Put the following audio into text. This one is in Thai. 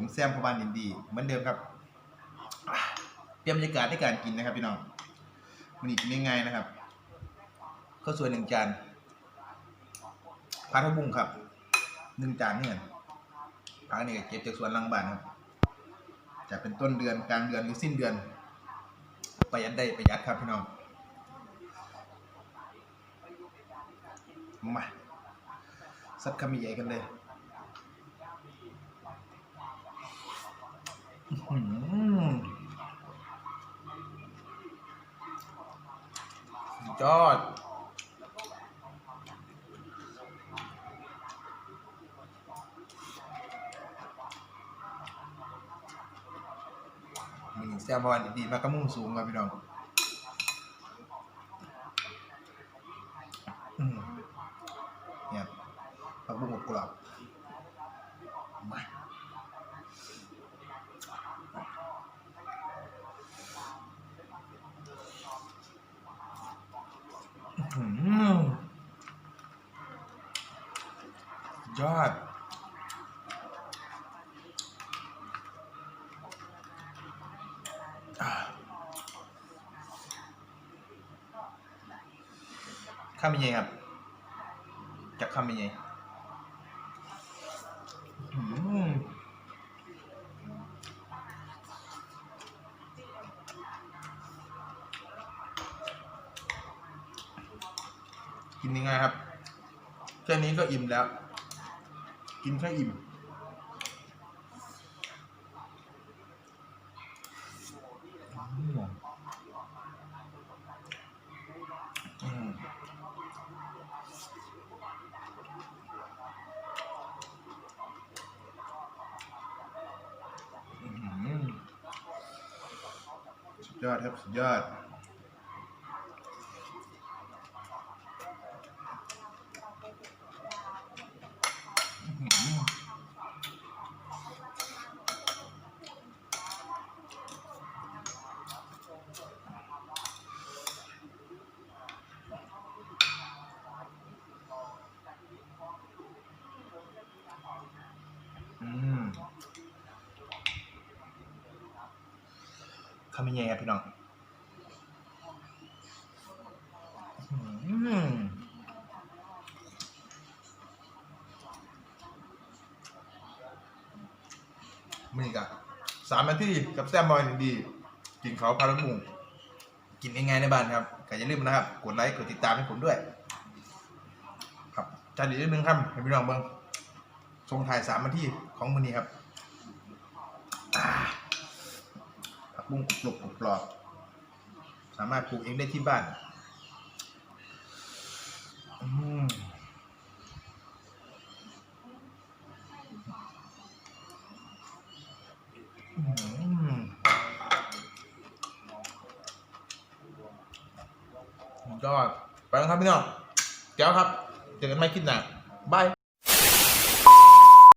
ผมแซมพบานอินดีเหมือนเดิมครับเตรียมบรรยากาศในการกินนะครับพี่น้องมันนี้กินง่ายๆนะครับข้าวสวยหนึ่งจานผัดผักบุ้งครับหนึ่งจานเนี่ยผักนี่ก็เก็บจากสวนลังบ้านครับจะเป็นต้นเดือนกลางเดือนหรือสิ้นเดือน ประหยัดได้ประหยัดครับพี่น้องมาสัตว์คำใหญ่กันเลยอื้อหือสุด ยอด มีแซลมอนดีๆมากระมุ่งสูงครับพี่น้องเนี่ยผักบุ้งกรอบมาอื้อหือ ยอด ข้ามยังไงครับ จากข้ามยังไงกินยังไงครับแค่นี้ก็อิ่มแล้ว กินแค่อิ่มอืมอืมอือหือสุดยอดครับสุดยอด อืมทำยังไงครับพี่น้องอือมีกับสามนาทีกับแซมบอยหนึ่งดี กินเขาพาราบุงกินง่ายๆในบ้านครับก็อย่าลืมนะครับ กดไลค์ กดติดตามให้ผมด้วย ครับจานอีกนิดนึงครับให้พี่น้องเบิ้ง ทรงถ่ายสามนาทีของมือนี้ครับผักบุ้งกรุบกรุบกรอบ สามารถปลูกเองได้ที่บ้านอืมอืมสุดยอดไปแล้วครับพี่น้องแก้วครับ เจอกันไม่คิดหนักบาย